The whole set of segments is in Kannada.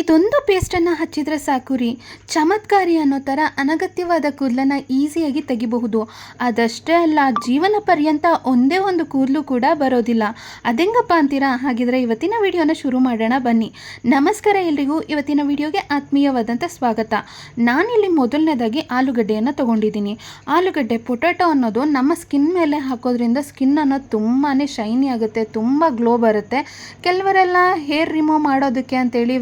ಇದೊಂದು ಪೇಸ್ಟನ್ನು ಹಚ್ಚಿದ್ರೆ ಸಾಕು ರೀ. ಚಮತ್ಕಾರಿ ಅನ್ನೋ ಥರ ಅನಗತ್ಯವಾದ ಕೂದಲನ್ನು ಈಸಿಯಾಗಿ ತೆಗಿಬಹುದು. ಅದಷ್ಟೇ ಅಲ್ಲ ಜೀವನ ಪರ್ಯಂತ ಒಂದೇ ಒಂದು ಕೂದಲು ಕೂಡ ಬರೋದಿಲ್ಲ. ಅದೆಂಗಪ್ಪ ಅಂತೀರಾ? ಹಾಗಿದ್ರೆ ಇವತ್ತಿನ ವಿಡಿಯೋನ ಶುರು ಮಾಡೋಣ ಬನ್ನಿ. ನಮಸ್ಕಾರ ಎಲ್ರಿಗೂ. ಇವತ್ತಿನ ವಿಡಿಯೋಗೆ ಆತ್ಮೀಯವಾದಂಥ ಸ್ವಾಗತ. ನಾನಿಲ್ಲಿ ಮೊದಲನೇದಾಗಿ ಆಲೂಗಡ್ಡೆಯನ್ನು ತೊಗೊಂಡಿದ್ದೀನಿ. ಆಲೂಗಡ್ಡೆ ಪೊಟ್ಯಾಟೊ ಅನ್ನೋದು ನಮ್ಮ ಸ್ಕಿನ್ ಮೇಲೆ ಹಾಕೋದ್ರಿಂದ ಸ್ಕಿನ್ ಅನ್ನೋದು ತುಂಬಾ ಶೈನಿ ಆಗುತ್ತೆ ತುಂಬ ಗ್ಲೋ ಬರುತ್ತೆ. ಕೆಲವರೆಲ್ಲ ಹೇರ್ ರಿಮೂವ್ ಮಾಡೋದಕ್ಕೆ ಅಂತೇಳಿ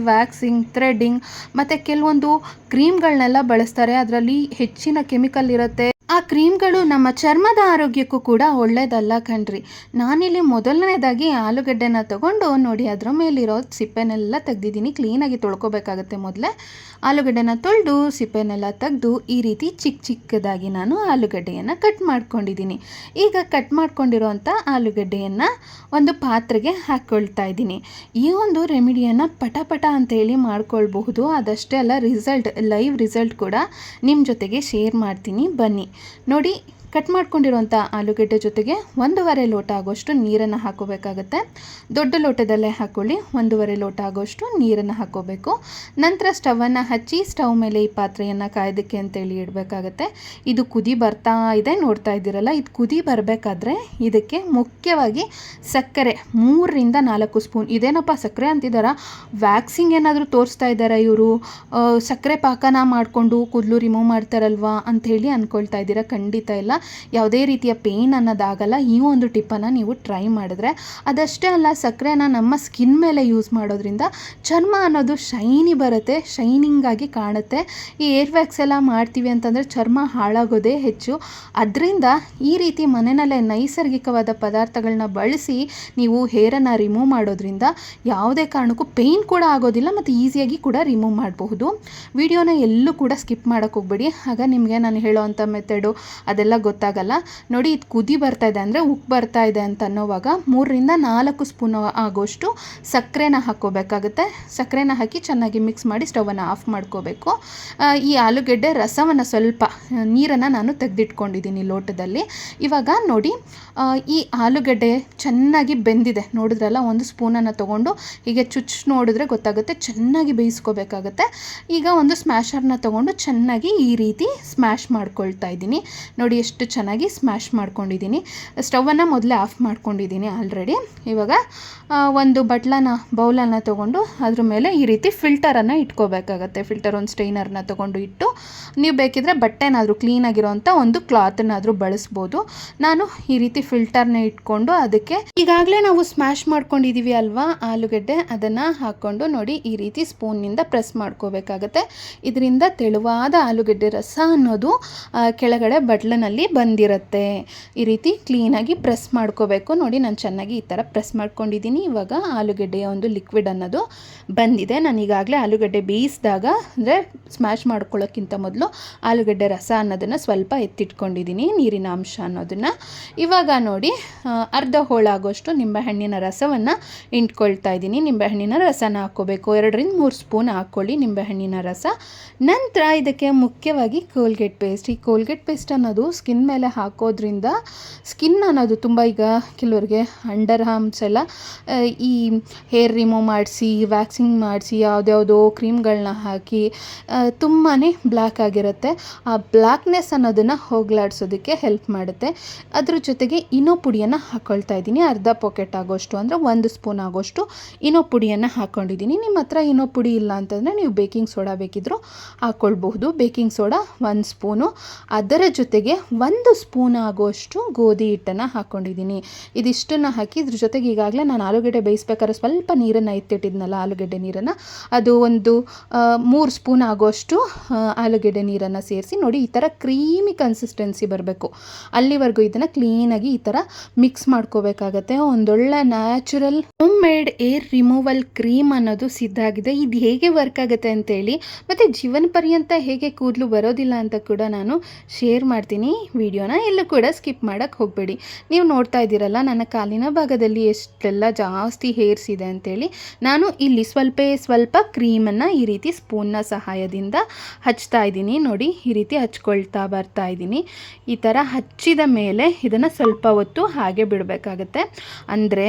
ವ್ಯಾಕ್ಸಿಂಗ್ ಥ್ರೆಡ್ಡಿಂಗ್ ಮತ್ತು ಕೆಲವೊಂದು ಕ್ರೀಮ್ಗಳನ್ನೆಲ್ಲ ಬಳಸ್ತಾರೆ. ಅದರಲ್ಲಿ ಹೆಚ್ಚಿನ ಕೆಮಿಕಲ್ ಇರುತ್ತೆ. ಆ ಕ್ರೀಮ್ಗಳು ನಮ್ಮ ಚರ್ಮದ ಆರೋಗ್ಯಕ್ಕೂ ಕೂಡ ಒಳ್ಳೇದಲ್ಲ ಕಣ್ರಿ. ನಾನಿಲ್ಲಿ ಮೊದಲನೇದಾಗಿ ಆಲೂಗಡ್ಡೆನ ತಗೊಂಡು ನೋಡಿ ಅದರ ಮೇಲಿರೋ ಸಿಪ್ಪೆನೆಲ್ಲ ತೆಗ್ದಿದ್ದೀನಿ. ಕ್ಲೀನಾಗಿ ತೊಳ್ಕೊಬೇಕಾಗತ್ತೆ ಮೊದಲೇ. ಆಲೂಗಡ್ಡೆನ ತೊಳೆದು ಸಿಪ್ಪೆನೆಲ್ಲ ತೆಗೆದು ಈ ರೀತಿ ಚಿಕ್ಕ ಚಿಕ್ಕದಾಗಿ ನಾನು ಆಲೂಗಡ್ಡೆಯನ್ನು ಕಟ್ ಮಾಡ್ಕೊಂಡಿದ್ದೀನಿ. ಈಗ ಕಟ್ ಮಾಡ್ಕೊಂಡಿರೋಂಥ ಆಲೂಗಡ್ಡೆಯನ್ನು ಒಂದು ಪಾತ್ರೆಗೆ ಹಾಕ್ಕೊಳ್ತಾ ಇದ್ದೀನಿ. ಈ ಒಂದು ರೆಮಿಡಿಯನ್ನು ಪಟ ಪಟ ಅಂತೇಳಿ ಮಾಡ್ಕೊಳ್ಬಹುದು. ಅದಷ್ಟೇ ಅಲ್ಲ, ರಿಸಲ್ಟ್, ಲೈವ್ ರಿಸಲ್ಟ್ ಕೂಡ ನಿಮ್ಮ ಜೊತೆಗೆ ಶೇರ್ ಮಾಡ್ತೀನಿ. ಬನ್ನಿ. ನೋಡಿ ಕಟ್ ಮಾಡ್ಕೊಂಡಿರುವಂಥ ಆಲೂಗೆಡ್ಡೆ ಜೊತೆಗೆ ಒಂದೂವರೆ ಲೋಟ ಆಗೋಷ್ಟು ನೀರನ್ನು ಹಾಕೋಬೇಕಾಗತ್ತೆ. ದೊಡ್ಡ ಲೋಟದಲ್ಲೇ ಹಾಕ್ಕೊಳ್ಳಿ ಒಂದೂವರೆ ಲೋಟ ಆಗೋಷ್ಟು ನೀರನ್ನು ಹಾಕೋಬೇಕು. ನಂತರ ಸ್ಟವನ್ನು ಹಚ್ಚಿ ಸ್ಟವ್ ಮೇಲೆ ಈ ಪಾತ್ರೆಯನ್ನು ಕಾಯೋದಕ್ಕೆ ಅಂತೇಳಿ ಇಡಬೇಕಾಗತ್ತೆ. ಇದು ಕುದಿ ಬರ್ತಾ ಇದೆ, ನೋಡ್ತಾ ಇದ್ದೀರಲ್ಲ? ಇದು ಕುದಿ ಬರಬೇಕಾದ್ರೆ ಇದಕ್ಕೆ ಮುಖ್ಯವಾಗಿ ಸಕ್ಕರೆ, ಮೂರರಿಂದ ನಾಲ್ಕು ಸ್ಪೂನ್. ಇದೇನಪ್ಪ ಸಕ್ಕರೆ ಅಂತಿದ್ದಾರಾ ವ್ಯಾಕ್ಸಿಂಗ್ ಏನಾದರೂ ತೋರಿಸ್ತಾ ಇದ್ದಾರಾ ಇವರು? ಸಕ್ಕರೆ ಪಾಕನ ಮಾಡಿಕೊಂಡು ಕೂದಲು ರಿಮೂವ್ ಮಾಡ್ತಾರಲ್ವಾ ಅಂಥೇಳಿ ಅಂದ್ಕೊಳ್ತಾ ಇದ್ದೀರಾ? ಖಂಡಿತ ಇಲ್ಲ. ಯಾವುದೇ ರೀತಿಯ ಪೇಯ್ನ್ ಅನ್ನೋದಾಗಲ್ಲ, ಈ ಒಂದು ಟಿಪ್ಪನ್ನು ನೀವು ಟ್ರೈ ಮಾಡಿದ್ರೆ ಅದಷ್ಟೇ ಅಲ್ಲ, ಸಕ್ಕರೆನ ನಮ್ಮ ಸ್ಕಿನ್ ಮೇಲೆ ಯೂಸ್ ಮಾಡೋದ್ರಿಂದ ಚರ್ಮ ಅನ್ನೋದು ಶೈನಿ ಬರುತ್ತೆ ಶೈನಿಂಗಾಗಿ ಕಾಣುತ್ತೆ. ಈ ಏರ್ ವ್ಯಾಕ್ಸ್ ಎಲ್ಲ ಮಾಡ್ತೀವಿ ಅಂತಂದರೆ ಚರ್ಮ ಹಾಳಾಗೋದೇ ಹೆಚ್ಚು. ಅದರಿಂದ ಈ ರೀತಿ ಮನೆಯಲ್ಲೇ ನೈಸರ್ಗಿಕವಾದ ಪದಾರ್ಥಗಳನ್ನ ಬಳಸಿ ನೀವು ಹೇರನ್ನು ರಿಮೂವ್ ಮಾಡೋದ್ರಿಂದ ಯಾವುದೇ ಕಾರಣಕ್ಕೂ ಪೇಯ್ನ್ ಕೂಡ ಆಗೋದಿಲ್ಲ ಮತ್ತು ಈಸಿಯಾಗಿ ಕೂಡ ರಿಮೂವ್ ಮಾಡಬಹುದು. ವಿಡಿಯೋನ ಎಲ್ಲೂ ಕೂಡ ಸ್ಕಿಪ್ ಮಾಡೋಕ್ಕೆ ಹೋಗ್ಬೇಡಿ. ಆಗ ನಿಮಗೆ ನಾನು ಹೇಳೋವಂಥ ಮೆಥಡು ಅದೆಲ್ಲ ಗೊತ್ತಾಗಲ್ಲ. ನೋಡಿ, ಇದು ಕುದಿ ಬರ್ತಾ ಇದೆ ಅಂದರೆ ಉಪ್ಪು ಬರ್ತಾ ಇದೆ ಅಂತ ಅನ್ನೋವಾಗ ಮೂರರಿಂದ ನಾಲ್ಕು ಸ್ಪೂನ್ ಆಗೋಷ್ಟು ಸಕ್ಕರೆನ ಹಾಕ್ಕೋಬೇಕಾಗುತ್ತೆ. ಸಕ್ಕರೆನ ಹಾಕಿ ಚೆನ್ನಾಗಿ ಮಿಕ್ಸ್ ಮಾಡಿ ಸ್ಟವನ್ನು ಆಫ್ ಮಾಡ್ಕೋಬೇಕು. ಈ ಆಲೂಗೆಡ್ಡೆ ರಸವನ್ನು ಸ್ವಲ್ಪ ನೀರನ್ನು ನಾನು ತೆಗೆದಿಟ್ಕೊಂಡಿದ್ದೀನಿ ಲೋಟದಲ್ಲಿ. ಇವಾಗ ನೋಡಿ ಈ ಆಲೂಗೆಡ್ಡೆ ಚೆನ್ನಾಗಿ ಬೆಂದಿದೆ. ನೋಡಿದ್ರಲ್ಲ, ಒಂದು ಸ್ಪೂನನ್ನು ತೊಗೊಂಡು ಹೀಗೆ ಚುಚ್ ನೋಡಿದ್ರೆ ಗೊತ್ತಾಗುತ್ತೆ, ಚೆನ್ನಾಗಿ ಬೇಯಿಸ್ಕೋಬೇಕಾಗತ್ತೆ. ಈಗ ಒಂದು ಸ್ಮ್ಯಾಶರ್ನ ತೊಗೊಂಡು ಚೆನ್ನಾಗಿ ಈ ರೀತಿ ಸ್ಮ್ಯಾಶ್ ಮಾಡ್ಕೊಳ್ತಾ ಇದ್ದೀನಿ. ನೋಡಿ, ಎಷ್ಟು ಚೆನ್ನಾಗಿ ಸ್ಮ್ಯಾಶ್ ಮಾಡ್ಕೊಂಡಿದ್ದೀನಿ. ಸ್ಟವನ್ನು ಮೊದಲೇ ಆಫ್ ಮಾಡ್ಕೊಂಡಿದ್ದೀನಿ ಆಲ್ರೆಡಿ. ಇವಾಗ ಒಂದು ಬಟ್ಲನ್ನ, ಬೌಲನ್ನು ತೊಗೊಂಡು ಅದ್ರ ಮೇಲೆ ಈ ರೀತಿ ಫಿಲ್ಟರನ್ನು ಇಟ್ಕೋಬೇಕಾಗತ್ತೆ. ಫಿಲ್ಟರ್ ಒಂದು ಸ್ಟೈನರ್ನ ತೊಗೊಂಡು ಇಟ್ಟು, ನೀವು ಬೇಕಿದ್ರೆ ಬಟ್ಟೆನಾದರೂ ಕ್ಲೀನಾಗಿರೋಂಥ ಒಂದು ಕ್ಲಾತನ್ನಾದರೂ ಬಳಸ್ಬೋದು. ನಾನು ಈ ರೀತಿ ಫಿಲ್ಟರ್ನ ಇಟ್ಕೊಂಡು ಅದಕ್ಕೆ ಈಗಾಗಲೇ ನಾವು ಸ್ಮ್ಯಾಶ್ ಮಾಡ್ಕೊಂಡಿದ್ದೀವಿ ಅಲ್ವಾ ಆಲೂಗಡ್ಡೆ? ಅದನ್ನು ಹಾಕ್ಕೊಂಡು ನೋಡಿ ಈ ರೀತಿ ಸ್ಪೂನ್ನಿಂದ ಪ್ರೆಸ್ ಮಾಡ್ಕೋಬೇಕಾಗತ್ತೆ. ಇದರಿಂದ ತೆಳುವಾದ ಆಲೂಗಡ್ಡೆ ರಸ ಅನ್ನೋದು ಕೆಳಗಡೆ ಬಟ್ಲನಲ್ಲಿ ಬಂದಿರುತ್ತೆ. ಈ ರೀತಿ ಕ್ಲೀನಾಗಿ ಪ್ರೆಸ್ ಮಾಡ್ಕೋಬೇಕು. ನೋಡಿ ನಾನು ಚೆನ್ನಾಗಿ ಈ ಥರ ಪ್ರೆಸ್ ಮಾಡ್ಕೊಂಡಿದ್ದೀನಿ. ಇವಾಗ ಆಲೂಗಡ್ಡೆಯ ಒಂದು ಲಿಕ್ವಿಡ್ ಅನ್ನೋದು ಬಂದಿದೆ. ನಾನು ಈಗಾಗಲೇ ಆಲೂಗಡ್ಡೆ ಬೇಯಿಸಿದಾಗ, ಅಂದರೆ ಸ್ಮ್ಯಾಶ್ ಮಾಡ್ಕೊಳ್ಳೋಕ್ಕಿಂತ ಮೊದಲು ಆಲೂಗಡ್ಡೆ ರಸ ಅನ್ನೋದನ್ನು ಸ್ವಲ್ಪ ಎತ್ತಿಟ್ಕೊಂಡಿದ್ದೀನಿ, ನೀರಿನ ಅಂಶ ಅನ್ನೋದನ್ನು. ಇವಾಗ ನೋಡಿ ಅರ್ಧ ಹೋಳಾಗೋಷ್ಟು ನಿಂಬೆಹಣ್ಣಿನ ರಸವನ್ನು ಇಂಟ್ಕೊಳ್ತಾ ಇದ್ದೀನಿ. ನಿಂಬೆಹಣ್ಣಿನ ರಸನ ಹಾಕ್ಕೋಬೇಕು. ಎರಡರಿಂದ ಮೂರು ಸ್ಪೂನ್ ಹಾಕ್ಕೊಳ್ಳಿ ನಿಂಬೆಹಣ್ಣಿನ ರಸ. ನಂತರ ಇದಕ್ಕೆ ಮುಖ್ಯವಾಗಿ ಕೋಲ್ಗೇಟ್ ಪೇಸ್ಟ್ ಈ ಕೋಲ್ಗೇಟ್ ಪೇಸ್ಟ್ ಅನ್ನೋದು ಸ್ಕಿನ್ ಮೇಲೆ ಹಾಕೋದ್ರಿಂದ ಸ್ಕಿನ್ ಅನ್ನೋದು ತುಂಬ ಈಗ ಕೆಲವರಿಗೆ ಅಂಡರ್ ಹಾರ್ಮ್ಸ್ ಎಲ್ಲ ಈ ಹೇರ್ ರಿಮೂವ್ ಮಾಡಿಸಿ ವ್ಯಾಕ್ಸಿಂಗ್ ಮಾಡಿಸಿ, ಯಾವುದ್ಯಾವುದೋ ಕ್ರೀಮ್ಗಳನ್ನ ಹಾಕಿ ತುಂಬಾ ಬ್ಲ್ಯಾಕ್ ಆಗಿರುತ್ತೆ. ಆ ಬ್ಲ್ಯಾಕ್ನೆಸ್ ಅನ್ನೋದನ್ನು ಹೋಗಲಾಡಿಸೋದಕ್ಕೆ ಹೆಲ್ಪ್ ಮಾಡುತ್ತೆ. ಅದ್ರ ಜೊತೆಗೆ ಇನೋ ಪುಡಿಯನ್ನು ಹಾಕ್ಕೊಳ್ತಾ ಇದ್ದೀನಿ. ಅರ್ಧ ಪಾಕೆಟ್ ಆಗೋಷ್ಟು ಅಂದರೆ ಒಂದು ಸ್ಪೂನ್ ಆಗೋಷ್ಟು ಇನೋ ಪುಡಿಯನ್ನು ಹಾಕ್ಕೊಂಡಿದ್ದೀನಿ ನಿಮ್ಮ ಹತ್ರ ಇನೋ ಪುಡಿ ಇಲ್ಲ ಅಂತಂದರೆ ನೀವು ಬೇಕಿಂಗ್ ಸೋಡಾ ಬೇಕಿದ್ದರೂ ಹಾಕ್ಕೊಳ್ಬಹುದು ಬೇಕಿಂಗ್ ಸೋಡಾ ಒಂದು ಸ್ಪೂನು ಅದರ ಜೊತೆಗೆ ಒಂದು ಸ್ಪೂನ್ ಆಗುವಷ್ಟು ಗೋಧಿ ಹಿಟ್ಟನ್ನು ಹಾಕ್ಕೊಂಡಿದ್ದೀನಿ ಇದಿಷ್ಟನ್ನು ಹಾಕಿ ಇದ್ರ ಜೊತೆಗೆ ಈಗಾಗಲೇ ನಾನು ಆಲೂಗಡ್ಡೆ ಬೇಯಿಸ್ಬೇಕಾದ್ರೆ ಸ್ವಲ್ಪ ನೀರನ್ನು ಎತ್ತಿಟ್ಟಿದ್ನಲ್ಲ ಆಲೂಗಡ್ಡೆ ನೀರನ್ನು. ಅದು ಒಂದು ಮೂರು ಸ್ಪೂನ್ ಆಗುವಷ್ಟು ಆಲೂಗಡ್ಡೆ ನೀರನ್ನು ಸೇರಿಸಿ ನೋಡಿ ಈ ಥರ ಕ್ರೀಮಿ ಕನ್ಸಿಸ್ಟೆನ್ಸಿ ಬರಬೇಕು. ಅಲ್ಲಿವರೆಗೂ ಇದನ್ನು ಕ್ಲೀನಾಗಿ ಈ ಥರ ಮಿಕ್ಸ್ ಮಾಡ್ಕೋಬೇಕಾಗತ್ತೆ. ಒಂದೊಳ್ಳೆ natural home made hair removal cream ಅನ್ನೋದು ಸಿದ್ಧ ಆಗಿದೆ. ಇದು ಹೇಗೆ ವರ್ಕ್ ಆಗುತ್ತೆ ಅಂತೇಳಿ, ಮತ್ತು ಜೀವನ ಪರ್ಯಂತ ಹೇಗೆ ಕೂದಲು ಬರೋದಿಲ್ಲ ಅಂತ ಕೂಡ ನಾನು ಶೇರ್ ಮಾಡ್ತೀನಿ. ವಿಡಿಯೋನ ಎಲ್ಲೂ ಕೂಡ ಸ್ಕಿಪ್ ಮಾಡೋಕ್ಕೆ ಹೋಗಬೇಡಿ. ನೀವು ನೋಡ್ತಾ ಇದ್ದೀರಲ್ಲ, ನನ್ನ ಕಾಲಿನ ಭಾಗದಲ್ಲಿ ಎಷ್ಟೆಲ್ಲ ಜಾಸ್ತಿ ಹೇರ್ಸ್ ಇದೆ ಅಂತೇಳಿ. ನಾನು ಇಲ್ಲಿ ಸ್ವಲ್ಪ ಸ್ವಲ್ಪ ಕ್ರೀಮನ್ನು ಈ ರೀತಿ ಸ್ಪೂನ್ನ ಸಹಾಯದಿಂದ ಹಚ್ತಾ ಇದ್ದೀನಿ. ನೋಡಿ, ಈ ರೀತಿ ಹಚ್ಕೊಳ್ತಾ ಬರ್ತಾ ಇದ್ದೀನಿ. ಈ ಥರ ಹಚ್ಚಿದ ಮೇಲೆ ಇದನ್ನು ಸ್ವಲ್ಪ ಹೊತ್ತು ಹಾಗೆ ಬಿಡಬೇಕಾಗತ್ತೆ. ಅಂದರೆ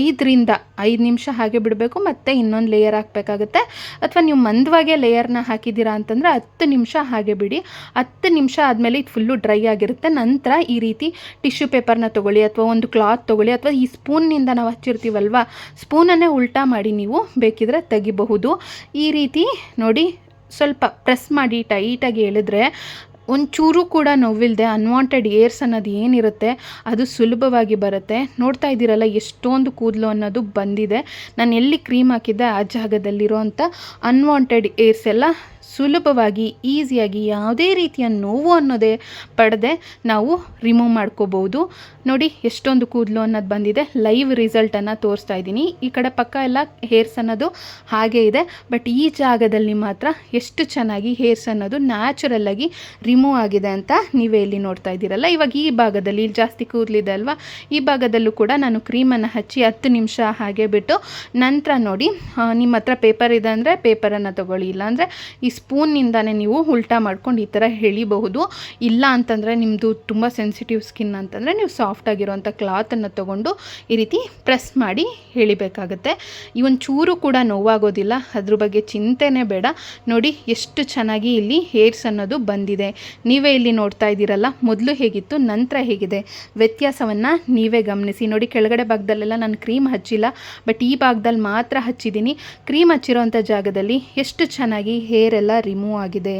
ಐದರಿಂದ ಐದು ನಿಮಿಷ ಹಾಗೆ ಬಿಡಬೇಕು, ಮತ್ತು ಇನ್ನೊಂದು ಲೇಯರ್ ಹಾಕಬೇಕಾಗುತ್ತೆ. ಅಥವಾ ನೀವು ಮಂದವಾಗೆ ಲೇಯರ್ನ ಹಾಕಿದ್ದೀರಾ ಅಂತಂದರೆ ಹತ್ತು ನಿಮಿಷ ಹಾಗೆ ಬಿಡಿ. ಹತ್ತು ನಿಮಿಷ ಆದಮೇಲೆ ಇದು ಫುಲ್ಲು ಡ್ರೈ ಆಗಿರುತ್ತೆ ನಂತರ ಈ ರೀತಿ ಟಿಶ್ಯೂ ಪೇಪರ್ನ ತೊಗೊಳ್ಳಿ ಅಥವಾ ಒಂದು ಕ್ಲಾತ್ ತೊಗೊಳ್ಳಿ ಅಥವಾ ಈ ಸ್ಪೂನ್ನಿಂದ ನಾವು ಹಚ್ಚಿರ್ತೀವಲ್ವ, ಸ್ಪೂನನ್ನೇ ಉಲ್ಟಾ ಮಾಡಿ ನೀವು ಬೇಕಿದ್ರೆ ತೆಗಿಬಹುದು. ಈ ರೀತಿ ನೋಡಿ ಸ್ವಲ್ಪ ಪ್ರೆಸ್ ಮಾಡಿ ಟೈಟಾಗಿ ಎಳೆದ್ರೆ ಒಂಚೂರು ಕೂಡ ನೋವಿಲ್ಲದೆ ಅನ್ವಾಂಟೆಡ್ ಏರ್ಸ್ ಅನ್ನೋದು ಏನಿರುತ್ತೆ, ಅದು ಸುಲಭವಾಗಿ ಬರುತ್ತೆ. ನೋಡ್ತಾ ಇದ್ದೀರಲ್ಲ ಎಷ್ಟೊಂದು ಕೂದಲು ಅನ್ನೋದು ಬಂದಿದೆ. ನಾನು ಎಲ್ಲಿ ಕ್ರೀಮ್ ಹಾಕಿದ್ದೆ ಆ ಜಾಗದಲ್ಲಿರೋಂಥ ಅನ್ವಾಂಟೆಡ್ ಏರ್ಸ್ ಎಲ್ಲ ಸುಲಭವಾಗಿ, ಈಸಿಯಾಗಿ ಯಾವುದೇ ರೀತಿಯ ನೋವು ಅನ್ನೋದೇ ಪಡೆದೆ ನಾವು ರಿಮೂವ್ ಮಾಡ್ಕೋಬೋದು. ನೋಡಿ, ಎಷ್ಟೊಂದು ಕೂದಲು ಅನ್ನೋದು ಬಂದಿದೆ. ಲೈವ್ ರಿಸಲ್ಟನ್ನು ತೋರಿಸ್ತಾ ಇದ್ದೀನಿ. ಈ ಕಡೆ ಪಕ್ಕ ಎಲ್ಲ ಹೇರ್ಸ್ ಅನ್ನೋದು ಹಾಗೇ ಇದೆ. ಬಟ್ ಈ ಜಾಗದಲ್ಲಿ ಮಾತ್ರ ಎಷ್ಟು ಚೆನ್ನಾಗಿ ಹೇರ್ಸ್ ಅನ್ನೋದು ನ್ಯಾಚುರಲ್ಲಾಗಿ ರಿಮೂವ್ ಆಗಿದೆ ಅಂತ ನೀವೇ ಇಲ್ಲಿ ನೋಡ್ತಾ ಇದ್ದೀರಲ್ಲ. ಇವಾಗ ಈ ಭಾಗದಲ್ಲಿ ಇಲ್ಲಿ ಜಾಸ್ತಿ ಕೂದಲಿದೆ ಅಲ್ವಾ? ಈ ಭಾಗದಲ್ಲೂ ಕೂಡ ನಾನು ಕ್ರೀಮನ್ನು ಹಚ್ಚಿ ಹತ್ತು ನಿಮಿಷ ಹಾಗೆ ಬಿಟ್ಟು ನಂತರ ನೋಡಿ ನಿಮ್ಮ ಹತ್ರ ಪೇಪರ್ ಇದೆ ಅಂದರೆ ಪೇಪರನ್ನು ತೊಗೊಳ್ಳಿ. ಇಲ್ಲಾಂದರೆ ಈ ಸ್ಪೂನ್ನಿಂದನೇ ನೀವು ಉಲ್ಟಾ ಮಾಡ್ಕೊಂಡು ಈ ಥರ ಎಳಿಬಹುದು. ಇಲ್ಲ ಅಂತಂದರೆ ನಿಮ್ಮದು ತುಂಬ ಸೆನ್ಸಿಟಿವ್ ಸ್ಕಿನ್ ಅಂತಂದರೆ ನೀವು ಸಾಫ್ಟ್ ಆಗಿರುವಂಥ ಕ್ಲಾತನ್ನು ತೊಗೊಂಡು ಈ ರೀತಿ ಪ್ರೆಸ್ ಮಾಡಿ ಎಳಿಬೇಕಾಗತ್ತೆ. ಈ ಒಂದು ಚೂರು ಕೂಡ ನೋವಾಗೋದಿಲ್ಲ, ಅದ್ರ ಬಗ್ಗೆ ಚಿಂತೆನೇ ಬೇಡ. ನೋಡಿ ಎಷ್ಟು ಚೆನ್ನಾಗಿ ಇಲ್ಲಿ ಹೇರ್ಸ್ ಅನ್ನೋದು ಬಂದಿದೆ. ನೀವೇ ಇಲ್ಲಿ ನೋಡ್ತಾ ಇದ್ದೀರಲ್ಲ, ಮೊದಲು ಹೇಗಿತ್ತು, ನಂತರ ಹೇಗಿದೆ? ವ್ಯತ್ಯಾಸವನ್ನು ನೀವೇ ಗಮನಿಸಿ. ನೋಡಿ ಕೆಳಗಡೆ ಭಾಗದಲ್ಲೆಲ್ಲ ನಾನು ಕ್ರೀಮ್ ಹಚ್ಚಿಲ್ಲ ಬಟ್ ಈ ಭಾಗದಲ್ಲಿ ಮಾತ್ರ ಹಚ್ಚಿದ್ದೀನಿ. ಕ್ರೀಮ್ ಹಚ್ಚಿರೋಂಥ ಜಾಗದಲ್ಲಿ ಎಷ್ಟು ಚೆನ್ನಾಗಿ ಹೇರ್ ರಿಮೂವ್ ಆಗಿದೆ.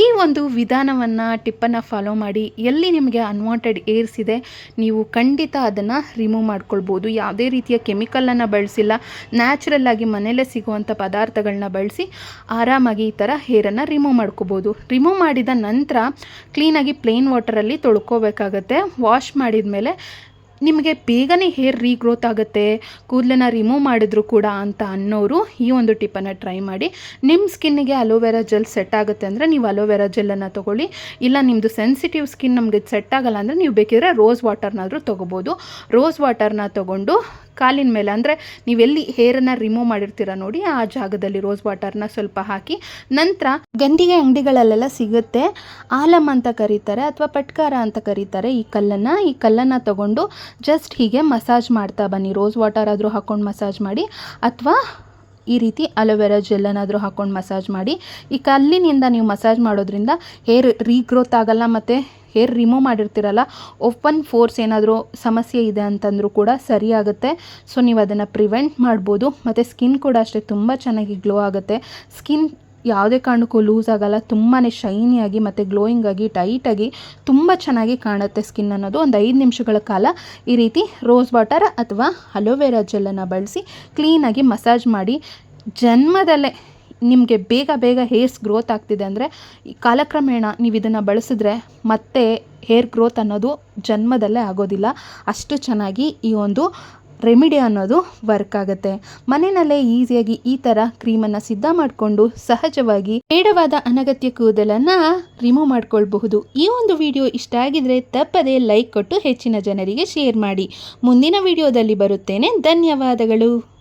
ಈ ಒಂದು ವಿಧಾನವನ್ನು ಟಿಪ್ಪನ್ನು ಫಾಲೋ ಮಾಡಿ ಎಲ್ಲಿ ನಿಮಗೆ ಅನ್ವಾಂಟೆಡ್ ಏರ್ಸ್ ಇದೆ, ನೀವು ಖಂಡಿತ ಅದನ್ನು ರಿಮೂವ್ ಮಾಡ್ಕೊಳ್ಬೋದು. ಯಾವುದೇ ರೀತಿಯ ಕೆಮಿಕಲನ್ನು ಬಳಸಿಲ್ಲ ನ್ಯಾಚುರಲ್ ಆಗಿ ಮನೆಯಲ್ಲೇ ಸಿಗುವಂಥ ಪದಾರ್ಥಗಳನ್ನ ಬಳಸಿ ಆರಾಮಾಗಿ ಈ ಥರ ಹೇರನ್ನು ರಿಮೂವ್ ಮಾಡ್ಕೋಬೋದು ರಿಮೂವ್ ಮಾಡಿದ ನಂತರ ಕ್ಲೀನಾಗಿ ಪ್ಲೇನ್ ವಾಟರಲ್ಲಿ ತೊಳ್ಕೋಬೇಕಾಗತ್ತೆ. ವಾಶ್ ಮಾಡಿದ ಮೇಲೆ ನಿಮಗೆ ಬೇಗನೆ ಹೇರ್ ರೀಗ್ರೋತ್ ಆಗುತ್ತೆ, ಕೂದಲನ್ನ ರಿಮೂವ್ ಮಾಡಿದ್ರು ಕೂಡ ಅಂತ ಅನ್ನೋರು ಈ ಒಂದು ಟಿಪ್ಪನ್ನು ಟ್ರೈ ಮಾಡಿ. ನಿಮ್ಮ ಸ್ಕಿನ್ನಿಗೆ ಅಲೋವೆರಾ ಜೆಲ್ ಸೆಟ್ ಆಗುತ್ತೆ ಅಂದರೆ ನೀವು ಅಲೋವೆರಾ ಜೆಲ್ಲನ್ನು ತೊಗೊಳ್ಳಿ. ಇಲ್ಲ ನಿಮ್ಮದು ಸೆನ್ಸಿಟಿವ್ ಸ್ಕಿನ್ ನಮಗೆ ಸೆಟ್ ಆಗಲ್ಲ ಅಂದರೆ ನೀವು ಬೇಕಿದ್ರೆ ರೋಸ್ ವಾಟರ್ನಾದರೂ ತೊಗೋಬೋದು. ರೋಸ್ ವಾಟರ್ನ ತೊಗೊಂಡು ಕಾಲಿನ ಮೇಲೆ. ಅಂದರೆ ನೀವೆಲ್ಲಿ ಹೇರನ್ನು ರಿಮೂವ್ ಮಾಡಿರ್ತೀರ ನೋಡಿ, ಆ ಜಾಗದಲ್ಲಿ ರೋಸ್ ವಾಟರ್ನ ಸ್ವಲ್ಪ ಹಾಕಿ. ನಂತರ ಗಂಡಿಗೆ ಅಂಗಡಿಗಳಲ್ಲೆಲ್ಲ ಸಿಗುತ್ತೆ. ಆಲಮ್ ಅಂತ ಕರೀತಾರೆ ಅಥವಾ ಪಟ್ಕಾರ ಅಂತ ಕರೀತಾರೆ ಈ ಕಲ್ಲನ್ನು. ಈ ಕಲ್ಲನ್ನು ತಗೊಂಡು ಜಸ್ಟ್ ಹೀಗೆ ಮಸಾಜ್ ಮಾಡ್ತಾ ಬನ್ನಿ. ರೋಸ್ ವಾಟರ್ ಆದರೂ ಹಾಕ್ಕೊಂಡು ಮಸಾಜ್ ಮಾಡಿ. ಅಥವಾ ಈ ರೀತಿ ಅಲೋವೆರಾ ಜೆಲ್ಲನ್ನಾದರೂ ಹಾಕ್ಕೊಂಡು ಮಸಾಜ್ ಮಾಡಿ. ಈ ಕಲ್ಲಿನಿಂದ ನೀವು ಮಸಾಜ್ ಮಾಡೋದ್ರಿಂದ ಹೇರ್ ರೀಗ್ರೋತ್ ಆಗಲ್ಲ ಮತ್ತು ಹೇರ್ ರಿಮೂವ್ ಮಾಡಿರ್ತೀರಲ್ಲ ಓಪನ್ ಫೋರ್ಸ್ ಏನಾದರೂ ಸಮಸ್ಯೆ ಇದೆ ಅಂತಂದರೂ ಕೂಡ ಸರಿ ಆಗುತ್ತೆ. ಸೊ ನೀವು ಅದನ್ನು ಪ್ರಿವೆಂಟ್ ಮಾಡ್ಬೋದು. ಮತ್ತು ಸ್ಕಿನ್ ಕೂಡ ಅಷ್ಟೇ ತುಂಬ ಚೆನ್ನಾಗಿ ಗ್ಲೋ ಆಗುತ್ತೆ. ಸ್ಕಿನ್ ಯಾವುದೇ ಕಾರಣಕ್ಕೂ ಲೂಸ್ ಆಗಲ್ಲ. ತುಂಬಾ ಶೈನಿಯಾಗಿ ಮತ್ತು ಗ್ಲೋಯಿಂಗ್ ಆಗಿ ಟೈಟಾಗಿ ತುಂಬ ಚೆನ್ನಾಗಿ ಕಾಣುತ್ತೆ ಸ್ಕಿನ್ ಅನ್ನೋದು. ಒಂದು ಐದು ನಿಮಿಷಗಳ ಕಾಲ ಈ ರೀತಿ ರೋಸ್ ವಾಟರ್ ಅಥವಾ ಅಲೋವೆರಾ ಜೆಲ್ಲನ್ನು ಬಳಸಿ ಕ್ಲೀನಾಗಿ ಮಸಾಜ್ ಮಾಡಿ ಜನ್ಮದಲ್ಲೇ ನಿಮಗೆ ಬೇಗ ಬೇಗ ಹೇರ್ಸ್ ಗ್ರೋತ್ ಆಗ್ತಿದೆ ಅಂದರೆ ಕಾಲಕ್ರಮೇಣ ನೀವು ಇದನ್ನು ಬಳಸಿದ್ರೆ ಮತ್ತೆ ಹೇರ್ ಗ್ರೋತ್ ಅನ್ನೋದು ಜನ್ಮದಲ್ಲೇ ಆಗೋದಿಲ್ಲ. ಅಷ್ಟು ಚೆನ್ನಾಗಿ ಈ ಒಂದು ರೆಮಿಡಿ ಅನ್ನೋದು ವರ್ಕ್ ಆಗುತ್ತೆ. ಮನೆಯಲ್ಲೇ ಈಸಿಯಾಗಿ ಈ ಥರ ಕ್ರೀಮನ್ನು ಸಿದ್ಧ ಮಾಡಿಕೊಂಡು ಸಹಜವಾಗಿ ಬೇಡವಾದ ಅನಗತ್ಯ ಕೂದಲನ್ನು ರಿಮೂವ್ ಮಾಡ್ಕೊಳ್ಬಹುದು. ಈ ಒಂದು ವಿಡಿಯೋ ಇಷ್ಟ ಆಗಿದ್ರೆ ತಪ್ಪದೇ ಲೈಕ್ ಕೊಟ್ಟು ಹೆಚ್ಚಿನ ಜನರಿಗೆ ಶೇರ್ ಮಾಡಿ. ಮುಂದಿನ ವಿಡಿಯೋದಲ್ಲಿ ಬರುತ್ತೇನೆ. ಧನ್ಯವಾದಗಳು.